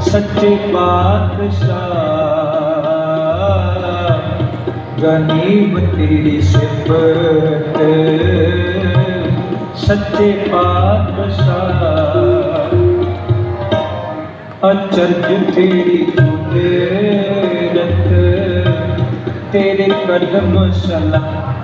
ਸੱਚੇ ਪਾਤਸ਼ਾਹ। ਗਨੀਮ ਤੇਰੀ ਸਿਫਤ। ਸੱਚੇ ਪਾਤਸ਼ਾਹ। ਅਚਰਜ ਤੇਰੀ ਕੁਦਰਤ। ਤੇਰੇ ਕਰਮ ਸਲਾਹ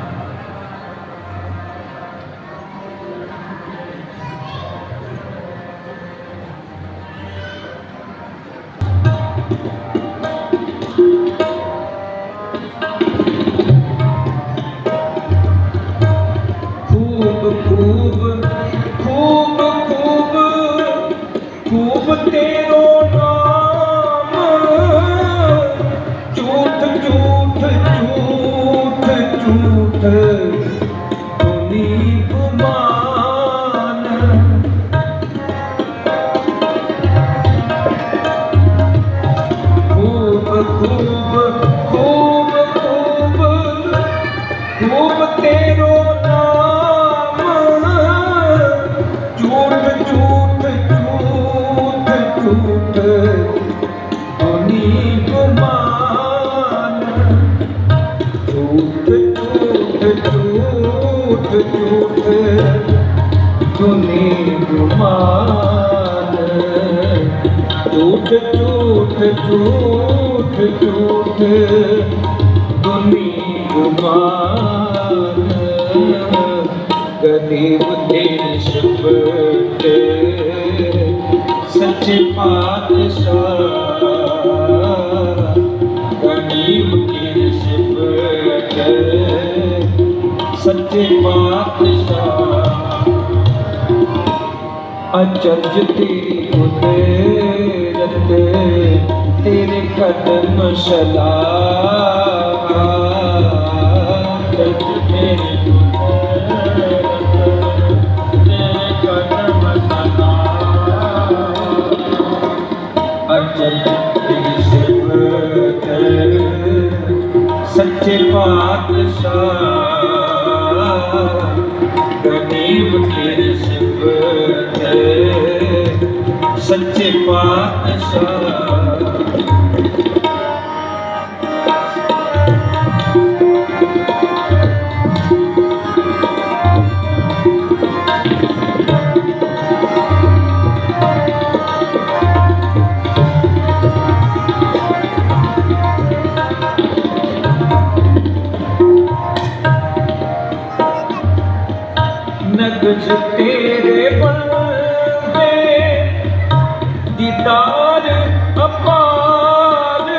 ਸੁਨੇ ਗੁਮਾਨ। ਟੂਟ ਟੂਟ ਟੂਟ ਟੂਟ ਦੁਨੀ ਗੁਮਾਨ। ਕਦੀ ਬੁੱਧੇ ਸੱਚੇ ਪਾਤਸ਼ਾਹ। ਗਨੀਮ ਕੇ ਸਿਫਤ ਸੱਚੇ ਪਾਤਸ਼ਾਹ, ਅਚਰਜ ਤੇਰੀ ਕੁਦਰਤ ਤੇਰੇ ਕਦਮ ਸਲਾਹ। ਅਚਰਜ ਤੇਰੀ ਕੁਦਰਤ ਸੱਚੇ ਪਾਤਸ਼ਾਹ। ਗਰੀਬ ਤੇਰੀ ਸਿਫਤ ਸੱਚੇ ਪਾਤਸ਼ਾਹ। ਨਗਜ ਤੇਰੇ ਬੰਦੇ ਦੀਦਾਰ ਅਪਾਰ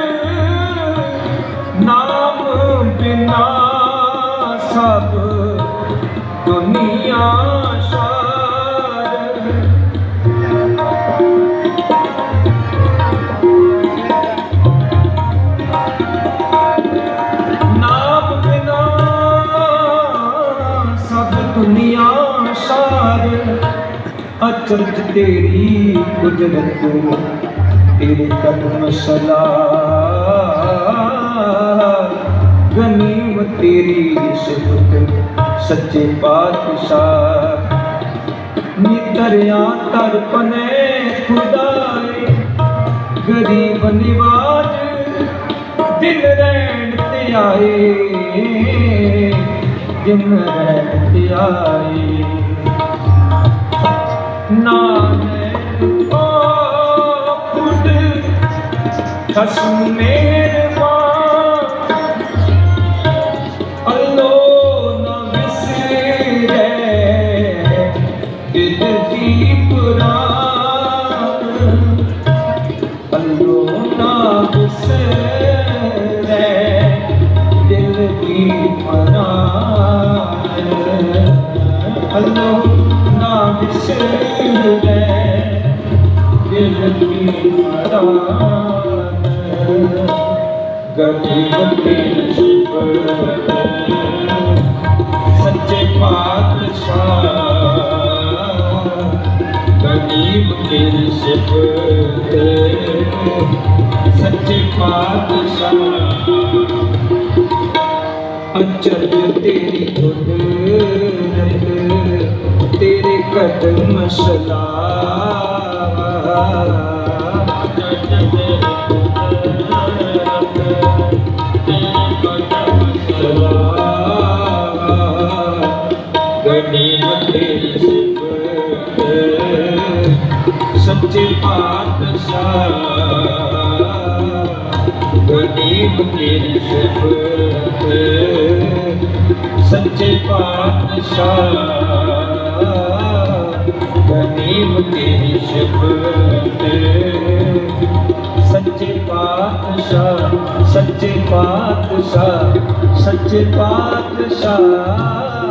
ਨਾਮ ਬਿਨਾ ਅਚਰਜ ਤੇਰੀ ਕੁਦਰਤ ਤੇਰੇ ਕਦਮ ਸਲਾ ਗਨੀਮ ਤੇਰੀ ਸਿਫਤ ਸੱਚੇ ਪਾਤਸ਼ਾਹ। ਨਿਤਰਿਆ ਤਰਪਨੇ ਖੁਦਾਏ, ਗਰੀਬ ਨਿਵਾਜ ਦਿਨ ਰਹਿਣ ਤੇ ਆਏ। ਦਿਨ ਰਹਿਣ ਤੇ ਆਏ। ਨਾਨਕ ਓ ਖੁਦ ਖਸਮ ਮਿਹਰਬਾਨ ਅੱਲੋ ਨਾ ਵਿਸਰੇ ਦਿਲ ਦੀ ਪੁਰਾਨ ਅੱਲੋ ਨਾ ਵਿਸਰੇ ਦਿਲ ਦੀ ਪੁਰਾਨ ਅੱਲੋ ਦਿਲ ਦੀ ਪੁਰਾਨ ਗਰੀਬ ਤੇਰੀ ਸਿਫਤ ਸੱਚੇ ਪਾਤਸ਼ਾਹ ਗਰੀਬ ਤੇਰੀ ਸਿਫਤ ਸੱਚੇ ਪਾਤਸ਼ਾਹ ਅਚਰਜ ਤੇਰੀ ਕੁਦਰਤ ਤੇਰੇ ਕਦਮ ਸਲਾਮ ਸੱਚੇ ਪਾਤਸ਼ਾਹ। ਗਰੀਬ ਤੇਰੀ ਸਿਫਤ। ਸੱਚੇ ਪਾਤਸ਼ਾਹ। ਗਰੀਬ ਤੇਰੀ ਸਿਫਤ। ਸੱਚੇ ਪਾਤਸ਼ਾਹ ਸੱਚੇ ਪਾਤਸ਼ਾਹ ਸੱਚੇ ਪਾਤਸ਼ਾਹ।